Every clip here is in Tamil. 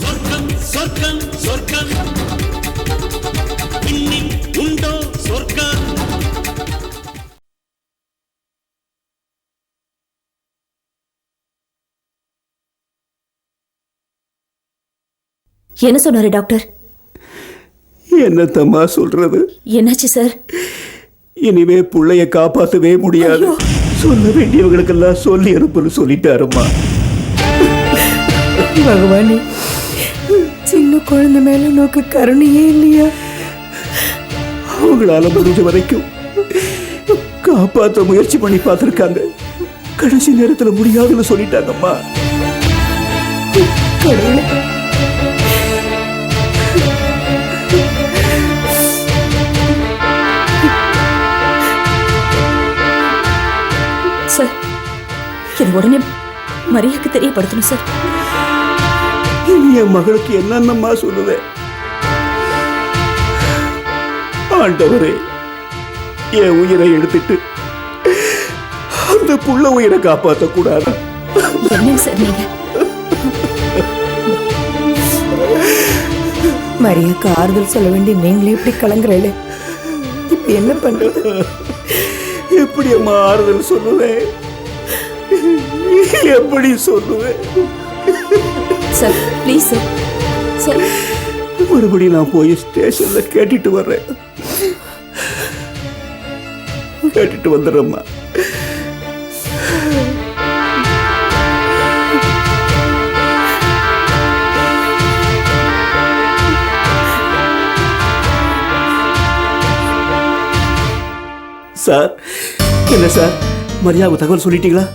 சொர்க்கம் சொர்க்கம் சொர்க்கம். இன்னில் உண்டோ சொர்க்கம்? என்ன சொன்னாரு டாக்டர்? என்னத்தம்மா சொல்றது? என்னாச்சு சார்? இனிமே புள்ளைய காப்பாத்தவே முடியாது. சொல்ல வேண்டியவங்களுக்கெல்லாம் சொல்லி அனுப்புன்னு சொல்லிட்டாருமா பகவானே சின்ன குழந்தை மேல நோக்கு கருணையே இல்லையா? அவங்களால முடிஞ்ச வரைக்கும் காப்பாத்த முயற்சி பண்ணி பார்த்திருக்காங்க. கடைசி நேரத்துல முடியாதுன்னு சொல்லிட்டாங்கம்மா. கடவுளே இது உடனே மரியாக்கு தெரியப்படுத்தணும் சார் என் மகளுக்கு என்னென்னம்மா சொல்லுவேன் ஆண்டவரே என் உயிரை எடுத்துட்டு அந்த புள்ள உயிரை காப்பாத்த கூடாது என்னங்க சார் நீங்க? மரியாக்கு ஆறுதல் சொல்ல வேண்டிய நீங்களே இப்படி கலங்குறீங்களே? இப்ப என்ன பண்றது? எப்படி அம்மா ஆறுதல் சொல்லுவேன் எப்படி சொல்லுவேன் சார் ப்ளீஸ் சார் சார் மறுபடியும் நான் போய் ஸ்டேஷன்ல கேட்டுட்டு வர்றேன். கேட்டுட்டு வந்துடுறேம்மா. சார் என்ன சார்? மரியாதை தகவல் சொல்லிட்டீங்களா?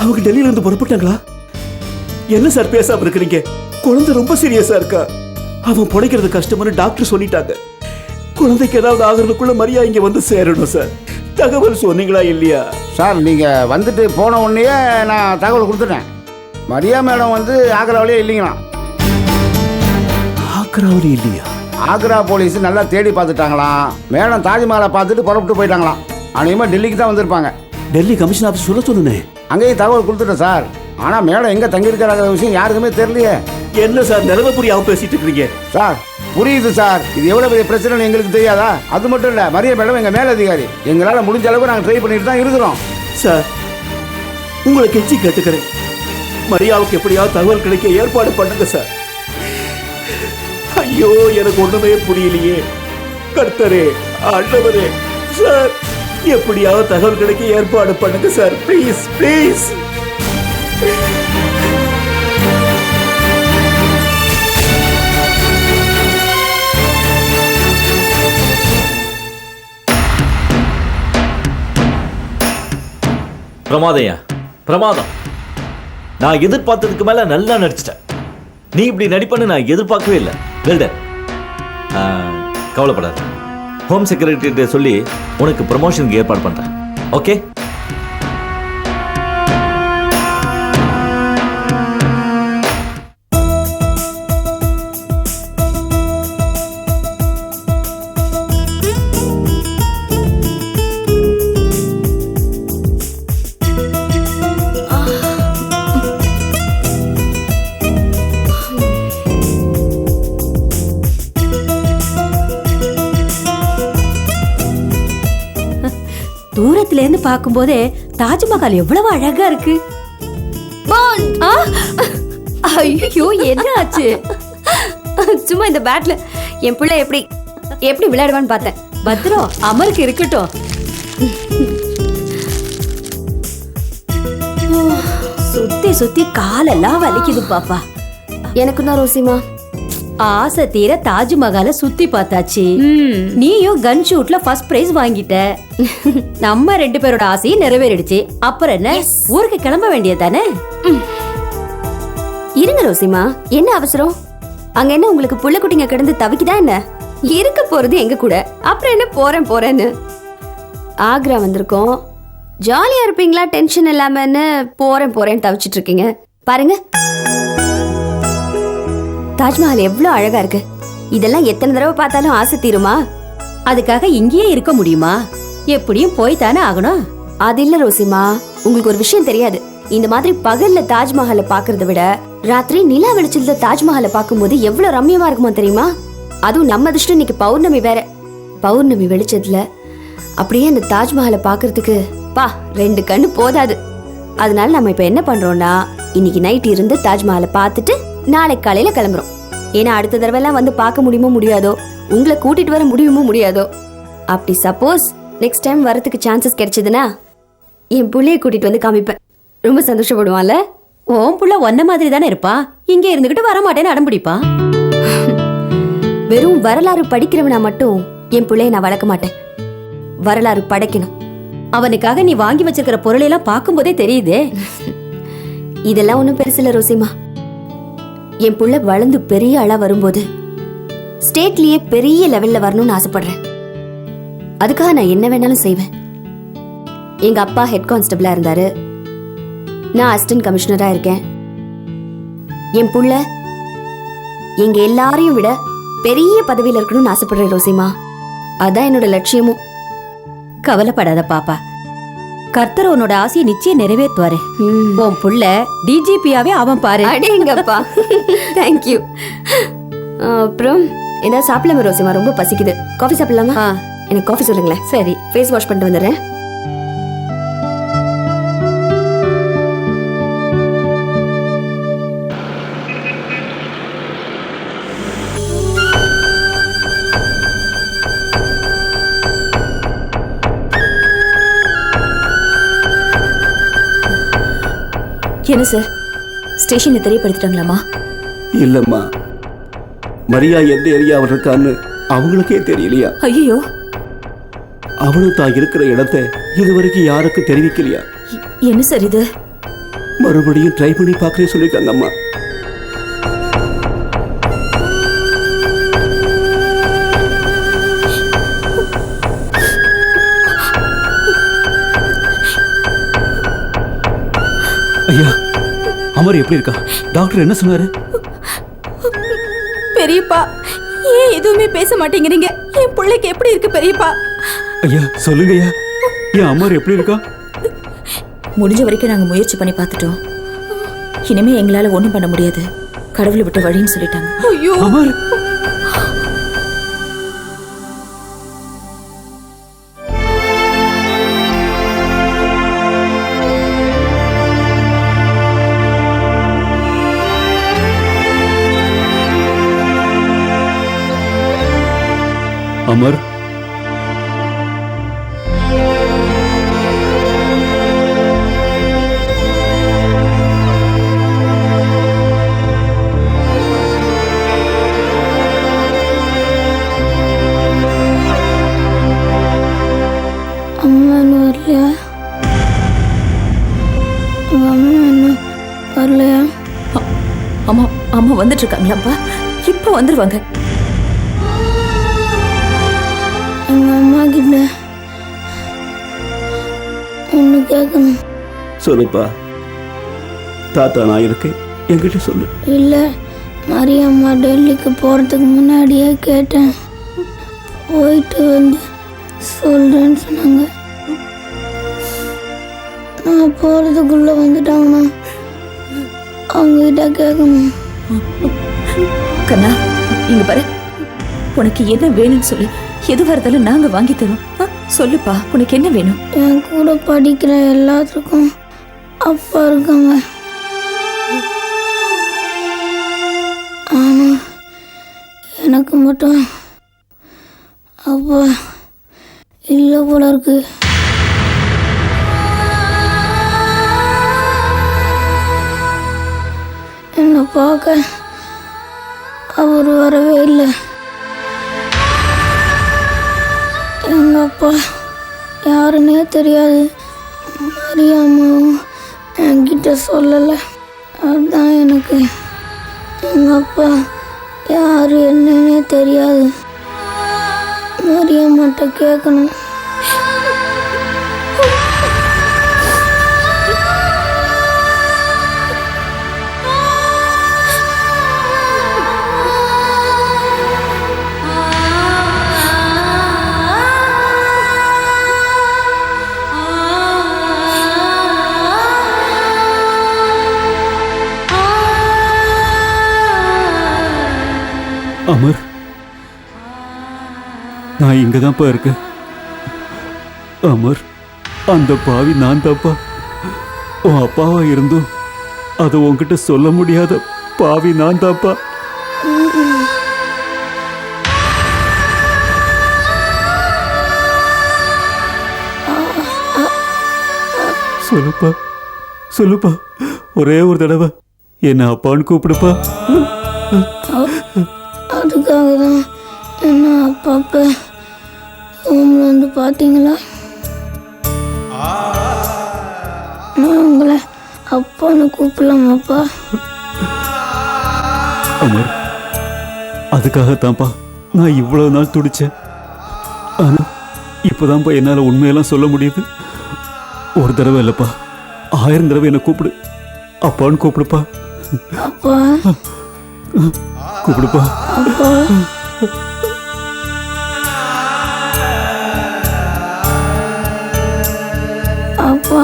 அவங்க டெல்லியில இருந்து புறப்பட்டாங்களா? என்ன சார் பேசாம இருக்கிறீங்க? குழந்தை ரொம்ப சீரியஸா இருக்கா? அவன் பிழைக்கிறது கஷ்டம்னு டாக்டர் சொல்லிட்டாங்க. குழந்தைக்கு ஏதாவது ஆகுறதுக்குள்ள மரியா இங்க வந்து சேரணும் சார். தகவல் சொன்னீங்களா இல்லையா? சார் நீங்கள் வந்துட்டு போன உடனேயே நான் தகவல் கொடுத்துட்டேன். மரியா மேடம் வந்து ஆக்ராவிலே இல்லைங்களாம். ஆக்ராவரி இல்லையா? ஆக்ரா போலீஸ் நல்லா தேடி பார்த்துட்டாங்களாம். மேடம் தாஜ்மஹாலை பார்த்துட்டு புறப்பட்டு போயிட்டாங்களாம். அநேகமாக டெல்லிக்கு தான் வந்திருப்பாங்க. டெல்லி கமிஷன் ஆஃபீஸ் சொல்ல சொன்னேன். அங்கேயும் தகவல் கொடுத்துட்டேன் சார். ஆனால் மேடம் எங்கே தங்கியிருக்கிறாங்கிற விஷயம் யாருக்குமே தெரியலையே. என்ன சார் நிலைமை புரியாம பேசிட்டு இருக்கீங்க சார் புரியுது சார். இது எவ்வளோ பெரிய பிரச்சனைன்னு எங்களுக்கு தெரியாதா? அது மட்டும் இல்லை மரியா மேடம் எங்கள் மேலதிகாரி. எங்களால் முடிஞ்ச அளவுக்கு நாங்கள் ட்ரை பண்ணிட்டு தான் இருக்கிறோம். சார் உங்களை கெஞ்சி கேட்டுக்கிறேன். மரியாவுக்கு எப்படியாவது தகவல் கிடைக்க ஏற்பாடு பண்ணுங்க சார். ஐயோ எனக்கு ஒண்ணுமே புரியலையே. கர்த்தரே ஆண்டவரே சார். எப்படியாவது தகவல் கிடைக்க ஏற்பாடு பண்ணுங்க சார் ப்ளீஸ் ப்ளீஸ் பிரமாதையா பிரமாதம். நான் எதிர்பார்த்ததுக்கு மேல நல்லா நடிச்சிட்டேன். நீ இப்படி நடிப்பன்னு நான் எதிர்பார்க்கவே இல்லை. வெல்டன். கவலைப்படாது ஹோம் செக்ரட்டரிட்ட சொல்லி உனக்கு ப்ரமோஷனுக்கு ஏற்பாடு பண்ணுறேன் ஓகே பார்க்கும்போதே தாஜ்மஹால் எவ்வளவு அழகா இருக்கு. ஆ! ஐயோ என்ன ஆச்சு? சும்மா இந்த பேட்ல. என் பிள்ளை எப்படி எப்படி விளையாடுவான்னு பார்த்தேன். பத்ரம் அமருக்கு இருக்கட்டும். சுத்தி சுத்தி காலெல்லாம் வலிக்குது பாப்பா. எனக்கு தான் ரோசிமா ஆசை தீர தாஜ்மஹாலை சுத்தி பார்த்தாச்சு. நீயும் கன் ஷூட்ல ஃபர்ஸ்ட் பிரைஸ் வாங்கிட்ட. நம்ம ரெண்டு பேரோட ஆசையும் நிறைவேறிடுச்சு. அப்புறம் என்ன? ஊருக்கு கிளம்ப வேண்டியதானே இருங்க ரோசிமா என்ன அவசரம்? அங்க என்ன உங்களுக்கு புள்ள குட்டிங்க கிடந்து தவிக்குதா என்ன? இருக்க போறது எங்க கூட. அப்புறம் என்ன போறேன் போறேன்னு? ஆக்ரா வந்திருக்கோம். ஜாலியா இருப்பீங்களா டென்ஷன் இல்லாமன்னு? போறேன் போறேன் தவிச்சிட்டு இருக்கீங்க. பாருங்க. தாஜ்மஹால் எவ்வளவு அழகா இருக்கு. இதெல்லாம் எத்தனை தடவை பார்த்தாலும் ஆசை தீருமா? அதுக்காக இங்கேயே இருக்க முடியுமா? எப்படியும் போய் தானே ஆகணும்? அது இல்ல ரோசிமா உங்களுக்கு ஒரு விஷயம் தெரியாது. இந்த மாதிரி பகல்ல தாஜ்மஹாலை பாக்குறத விட ராத்திரி நிலா வெளிச்சத்துல தாஜ்மஹாலை பார்க்கும்போது எவ்வளவு ரம்யமா இருக்குமோ தெரியுமா? அதுவும் நம்ம அதிர்ஷ்டம் இன்னைக்கு பௌர்ணமி வேற. பௌர்ணமி வெளிச்சத்துல அப்படியே அந்த தாஜ்மஹாலை பாக்குறதுக்கு பா ரெண்டு கண்ணு போதாது. அதனால நம்ம இப்ப என்ன பண்றோம்னா இன்னைக்கு நைட் இருந்து தாஜ்மஹாலை பார்த்துட்டு நாளைக்கு காலையில கிளம்புறோம். ஏன்னா அடுத்த தடவை எல்லாம் வந்து பார்க்க முடியுமோ முடியாதோ உங்களை கூட்டிட்டு வர முடியுமோ முடியாதோ. அப்படி சப்போஸ் நெக்ஸ்ட் டைம் வரதுக்கு சான்சஸ் கிடைச்சதுன்னா என் புள்ளைய கூட்டிட்டு வந்து காமிப்பேன். ரொம்ப சந்தோஷப்படுவான்ல? உன் புள்ள ஒன்ன மாதிரி தானே இருப்பா? இங்கே இருந்துகிட்டு வர மாட்டேன்னு அடம்பிடிப்பா? வெறும் வரலாறு படிக்கிறவனா மட்டும் என் பிள்ளைய நான் வளர்க்க மாட்டேன். வரலாறு படைக்கணும். அவனுக்காக நீ வாங்கி வச்சிருக்கிற பொருளை எல்லாம் பார்க்கும்போதே தெரியுதே. இதெல்லாம் ஒன்றும் பெருசில்ல ரோசிமா என் புள்ள வளர்ந்து பெரிய ஆளா வரும்போது ஸ்டேட்லயே பெரிய லெவல்ல வரணும்னு ஆசைப்படுறேன். அதுக்காக நான் என்ன வேணாலும் செய்வேன். எங்க அப்பா ஹெட் கான்ஸ்டபிளா இருந்தாரு. நான் அசிஸ்டன்ட் கமிஷனரா இருக்கேன். என் புள்ள எங்க எல்லாரையும் விட பெரிய பதவியில் இருக்கணும்னு ஆசைப்படுறேன் ரோசிமா அதான் என்னோட லட்சியமும். கவலைப்படாத பாப்பா. கர்த்தர் உன்னோட ஆசையை நிச்சயம் நிறைவேற்றுவாரு. உன் புள்ள டிஜிபியாவே அவன் பாரு. அடேங்கப்பா. தேங்க்யூ அப்புறம் ஏதாவது சாப்பிடலாமா ரோசிமா? ரொம்ப பசிக்குது. காஃபி சாப்பிடலாமா. எனக்கு காஃபி சொல்லுங்களேன். சரி. ஃபேஸ் வாஷ் பண்ணிட்டு வந்துடுறேன். என்ன சார். ஸ்டேஷன்ல தெரியப்படுத்திட்டாங்களாமா இல்லம்மா. மரியா எந்த ஏரியாவில் இருக்கான்னு அவங்களுக்கே தெரியலையா? ஐயோ அவளும் தான் இருக்கிற இடத்தை இதுவரைக்கும் யாருக்கும் தெரிவிக்கலையா? என்ன சார் இது? மறுபடியும் ட்ரை பண்ணி பார்க்கறேன் சொல்லியிருக்காங்க அம்மா அமர் எப்படி இருக்கா? டாக்டர் என்ன சொன்னாரு? பெரியப்பா ஏன் எதுவுமே பேச மாட்டேங்கிறீங்க? என் பிள்ளைக்கு எப்படி இருக்கு பெரியப்பா? ஐயா சொல்லுங்க ஐயா. என் அமர் எப்படி இருக்கா? முடிஞ்ச வரைக்கும் நாங்க முயற்சி பண்ணி பார்த்துட்டோம். இனிமே எங்களால ஒண்ணும் பண்ண முடியாது. கடவுளை விட்ட வழின்னு சொல்லிட்டாங்க. ஐயோ. அமர் அம்மா வந்துட்டு இருக்காங்களாப்பா இப்போ வந்துருவாங்க. அம்மா கிட்ட ஒன்று கேட்கணும் சொல்லுப்பா. தாத்தா நான் இருக்கேன். என்கிட்ட சொல்லு. இல்லை மரியம்மா டெல்லிக்கு போகிறதுக்கு முன்னாடியே கேட்டேன். போயிட்டு வந்து சொல்கிறேன்னு சொன்னாங்க. நான் போகிறதுக்குள்ளே வந்துட்டாங்கண்ணா அவங்ககிட்ட கேட்கணும் கண்ணா இங்க பாரு. உனக்கு என்ன வேணும்னு சொல்லு. எதுவா இருந்தாலும் நாங்க வாங்கி தரோம். சொல்லுப்பா உனக்கு என்ன வேணும்? என் கூட படிக்கிற எல்லாத்துக்கும் அப்பா இருக்காங்க. ஆனா எனக்கு மட்டும் அப்பா இல்லை போல இருக்கு. என்னை பார்க்க அவர் வரவே இல்லை. அப்பா. யாருன்னே தெரியாது. மரியாமாவும் என்கிட்ட சொல்லலை. அதுதான் எனக்கு. எங்கள் அப்பா யார் என்னன்னே தெரியாது. மரியம்மாட்ட கேட்கணும் அமர் நான் இங்க தான்ப்பா இருக்கேன். அமர் அந்த பாவி நான் தான்ப்பா உன் அப்பாவா இருந்தும் அதை உன்கிட்ட சொல்ல முடியாத பாவி நான் தான்ப்பா சொல்லுப்பா சொல்லுப்பா. ஒரே ஒரு தடவை என்ன அப்பான்னு கூப்பிடுப்பா. அதுக்காக தான் என்ன அப்பப்போ ரூமில் வந்து பார்த்தீங்களா நான் உங்களை அப்பான்னு கூப்பிடலாமாப்பா? அமர் அதுக்காகத்தான்ப்பா நான் இவ்வளவு நாள் துடிச்சேன். ஆனா இப்போதான்ப்பா என்னால் உண்மையெல்லாம் சொல்ல முடியுது. ஒரு தடவை இல்லைப்பா ஆயிரம் தடவை என்னை கூப்பிடு. அப்பான்னு கூப்பிடுப்பா. அப்பா கூப்பிடுப்பா. அப்பா. அப்பா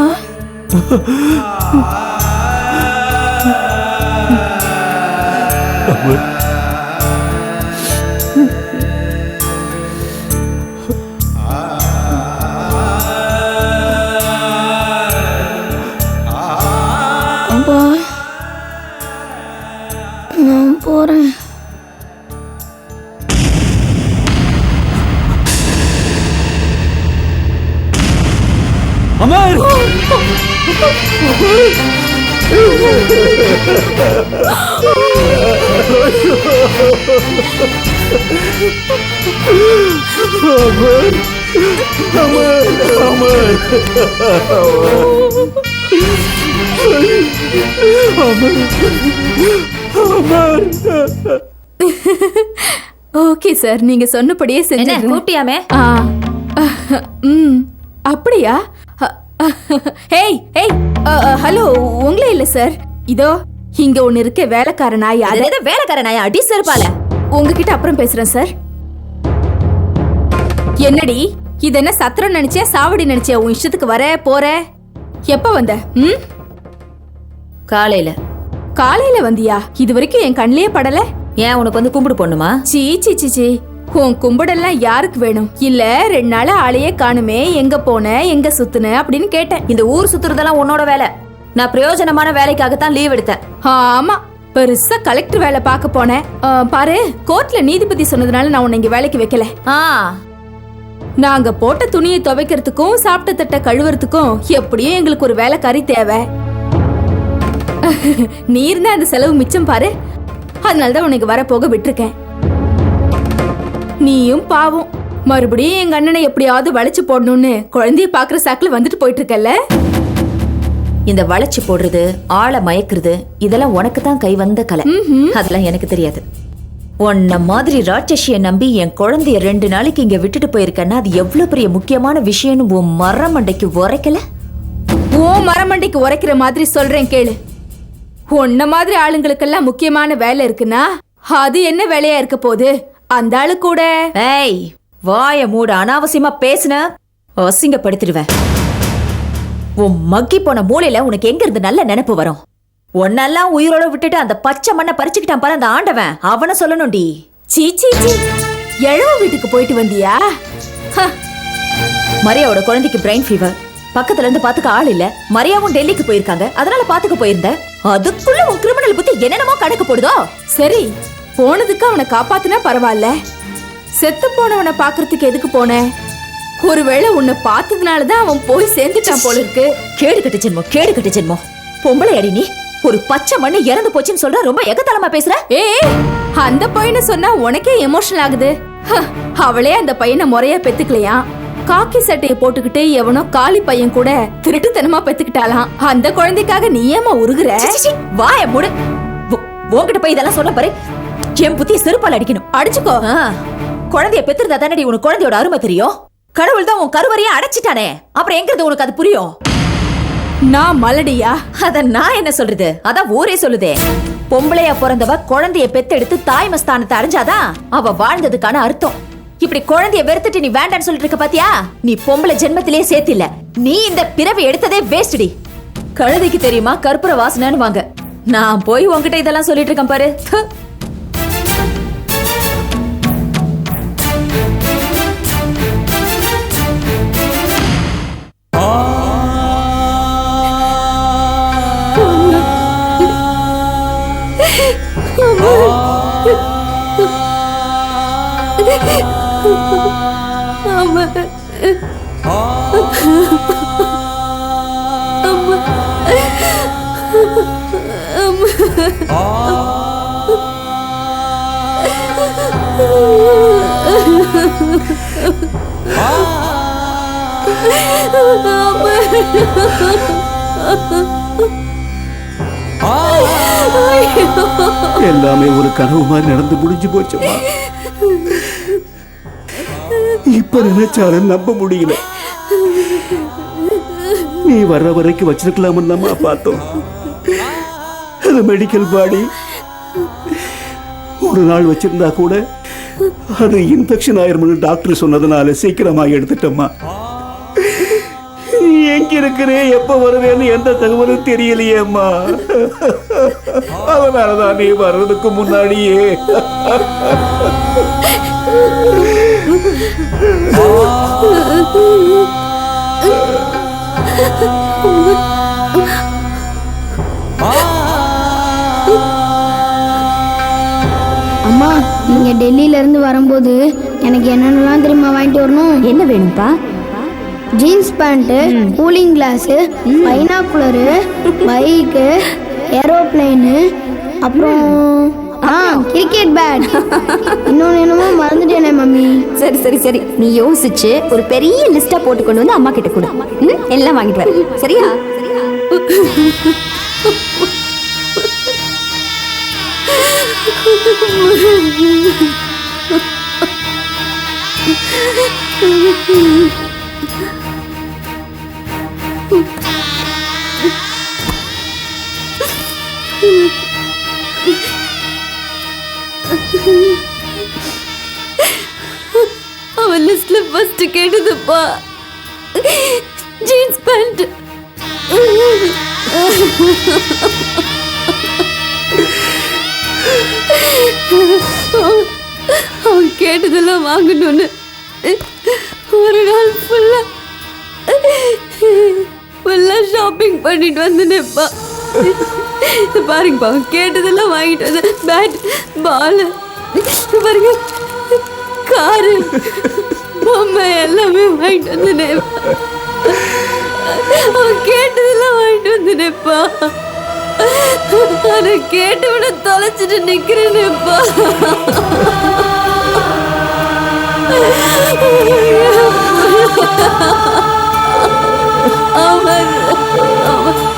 ஓகே சார் நீங்க சொன்னபடியே செஞ்சு கூப்பிட்டியாமே? ம் அப்படியா? ஹேய் ஹேய் ஹலோ உங்களே இல்ல சார். இதோ இங்க ஒன்னு இருக்க வேலைக்கார நாய் அது அத ஏதோ வேலைக்கார நாயா அடி செருப்பால. உங்ககிட்ட அப்புறம் பேசுறேன் சார். என்னடி இது என்ன சத்திரம் நினைச்சே சாவடி நினைச்சே உன் இஷ்டத்துக்கு வர போற? எப்ப வந்த ம்? காலையில. காலையில வந்தியா? இது வரைக்கும் என் கண்ணிலே படல. ஏன் உனக்கு வந்து கும்பிடு போடணுமா சீ சீ சீ சீ. உன் கும்பிடெல்லாம் யாருக்கு வேணும்? இல்ல ரெண்டு நாளா ஆளையே காணுமே எங்க போன எங்க சுத்துன அப்படின்னு கேட்டேன். இந்த ஊர் சுத்துறதெல்லாம் உன்னோட வேலை. நான் பிரயோஜனமான வேலைக்காகத்தான் லீவ் எடுத்தேன். ஆமா பெருசா கலெக்டர் வேலை பார்க்க போனேன். பாரு கோர்ட்ல நீதிபதி சொன்னதுனால நான் உன்னை இங்க வேலைக்கு வைக்கல. ஆ. நாங்க போட்ட துணியை துவைக்கிறதுக்கும் சாப்பிட்ட தட்டை கழுவுறதுக்கும் எப்படியும் எங்களுக்கு ஒரு வேலைக்காரி தேவை. நீ இருந்தா அந்த செலவு மிச்சம் பாரு. அதனாலதான் உனக்கு வர போக விட்டுருக்கேன். நீயும் பாவம். மறுபடியும் எங்க அண்ணனை எப்படியாவது வளைச்சு போடணும்னு குழந்தைய பாக்குற சாக்குல வந்துட்டு போயிட்டு இருக்கல்ல இந்த வளைச்சு போடுறது ஆளை மயக்குறது இதெல்லாம் உனக்கு தான் கை வந்த கலை. அதெல்லாம் எனக்கு தெரியாது. உன்ன மாதிரி ராட்சசிய நம்பி என் குழந்தைய ரெண்டு நாளைக்கு இங்க விட்டுட்டு போயிருக்கேன்னா அது எவ்வளவு பெரிய முக்கியமான விஷயம்னு உன் மரமண்டைக்கு உரைக்கல? ஓ மரமண்டைக்கு உரைக்கிற மாதிரி சொல்றேன் கேளு. உன்ன மாதிரி ஆளுங்களுக்கெல்லாம் முக்கியமான வேலை இருக்குன்னா அது என்ன வேலையா இருக்க போகுது? அந்த ஆளு கூட. ஏய் வாய மூட அனாவசியமா பேசுன. அசிங்கப்படுத்திடுவேன். உன் மக்கி போன மூலையில உனக்கு எங்க இருந்து நல்ல நினைப்பு வரும்? உன்னெல்லாம் உயிரோட விட்டுட்டு அந்த பச்சை மண்ணை பறிச்சுக்கிட்டான் பாரு அந்த ஆண்டவன். அவனை சொல்லணும்டி. சீ சீ சீ. எழவ வீட்டுக்கு போயிட்டு வந்தியா? மரியாவோட குழந்தைக்கு பிரெயின் ஃபீவர் பக்கத்துல இருந்து பாத்துக்க ஆள் இல்ல. மரியாவும் டெல்லிக்கு போயிருக்காங்க. அதனால பாத்துக்க போயிருந்தேன். அதுக்குள்ள உன் கிரிமினல் புத்தி என்னென்னமோ கணக்கு போடுதோ? சரி போனதுக்கு அவனை காப்பாத்துனா பரவாயில்ல. செத்து போனவனை பாக்குறதுக்கு எதுக்கு போன? ஒருவேளை உன்னை பார்த்ததுனாலதான் அவன் போய் சேர்ந்துட்டான் போல இருக்கு. கேடு கட்டு ஜென்மோ கேடு கட்டு ஜென்மோ பொம்பளை அடி நீ ஒரு பச்சை மண்ணு இறந்து போச்சுன்னு சொல்ற ரொம்ப எகத்தலமா பேசுற? ஏ அந்த பையனை சொன்னா உனக்கே எமோஷனல் ஆகுது. ஹ, அவளே அந்த பையனை முறையா பெத்துக்கலையா? காக்கி சட்டையை போட்டுக்கிட்டு எவனோ காலி பையன் கூட திருட்டுத்தனமா பெத்துக்கிட்டாலாம். அந்த குழந்தைக்காக நீ ஏமா உருகுற? வாய மூடு. உ- உன்கிட்ட போய் இதெல்லாம் சொல்ல பாரு. என் புத்திய செருப்பால் அடிக்கணும். அடிச்சுக்கோ. குழந்தைய பெத்திருந்தா தானடி உனக்கு குழந்தையோட அருமை தெரியும்? கடவுள் தான் உன் கருவறையை அடைச்சிட்டானே. அப்புறம் எங்கிறது உனக்கு அது புரியும்? நான் மலடியா? அத நான் என்ன சொல்றது? அதான் ஊரே சொல்லுதே. பொம்பளையா பிறந்தவ குழந்தைய பெத்தெடுத்து தாய்மஸ்தானத்தை அடைஞ்சாதான் அவ வாழ்ந்ததுக்கான அர்த்தம். இப்படி குழந்தைய வெறுத்துட்டு நீ வேண்டாம்னு சொல்லிட்டு இருக்க பாத்தியா? நீ பொம்பளை ஜென்மத்திலேயே சேர்த்தில்ல. நீ இந்த பிறவி எடுத்ததே வேஸ்ட்டி கழுதைக்கு தெரியுமா கற்பூர வாசனைன்னு வாங்க நான் போய் உன்கிட்ட இதெல்லாம் சொல்லிட்டு இருக்கேன் பாரு. அம்மா எல்லாமே ஒரு கனவு மாதிரி நடந்து முடிஞ்சு போச்சுமா இப்ப நினைச்சாலும் நம்ப முடியல. நீ வர்ற வரைக்கும் வச்சிருக்கலாம்னு நம்ம பார்த்தோம். அது மெடிக்கல் பாடி ஒரு நாள் வச்சிருந்தா கூட அது இன்ஃபெக்ஷன் ஆயிரும்னு டாக்டர் சொன்னதுனால சீக்கிரமா எடுத்துட்டோம்மா. நீ எங்க இருக்கிறே எப்ப வருவேன்னு எந்த தகவலும் தெரியலையேம்மா. அதனாலதான் நீ வர்றதுக்கு முன்னாடியே அம்மா நீங்க டெல்லியில இருந்து வரும்போது எனக்கு என்னென்னலாம் தெரியுமா வாங்கிட்டு வரணும்? என்ன வேணும்ப்பா? Jeans pant cooling glass binocular bike aeroplane அப்புறம் ஆ கிரிக்கெட் பேட் இன்னொன்று என்னமோ மறந்துட்டேனே மம்மி. சரி சரி சரி. நீ யோசிச்சு ஒரு பெரிய லிஸ்டா போட்டு கொண்டு வந்து அம்மா கிட்ட கொடு. ம், எல்லாம் வாங்கிட்டு வர. சரியா? ஃபர்ஸ்ட் கேட்டதுப்பா. ஜீன்ஸ் பேண்ட் அவன் கேட்டதெல்லாம் வாங்கணும்னு ஒரு நாள் ஃபுல்லா ஃபுல்லா ஷாப்பிங் பண்ணிட்டு வந்தேனேப்பா. பாருங்கப்பா கேட்டதெல்லாம் வாங்கிட்டு வந்தேன் பேட் பால் பாருங்க காரு அம்மா எல்லாமே வாங்கிட்டு வந்துனேன் அவன் கேட்டதெல்லாம் வாங்கிட்டு வந்துனேப்பா அதை கேட்டு விட தொலைச்சிட்டு நிற்கிறேன் நிக்கிறேனேப்பா அவர் அவர்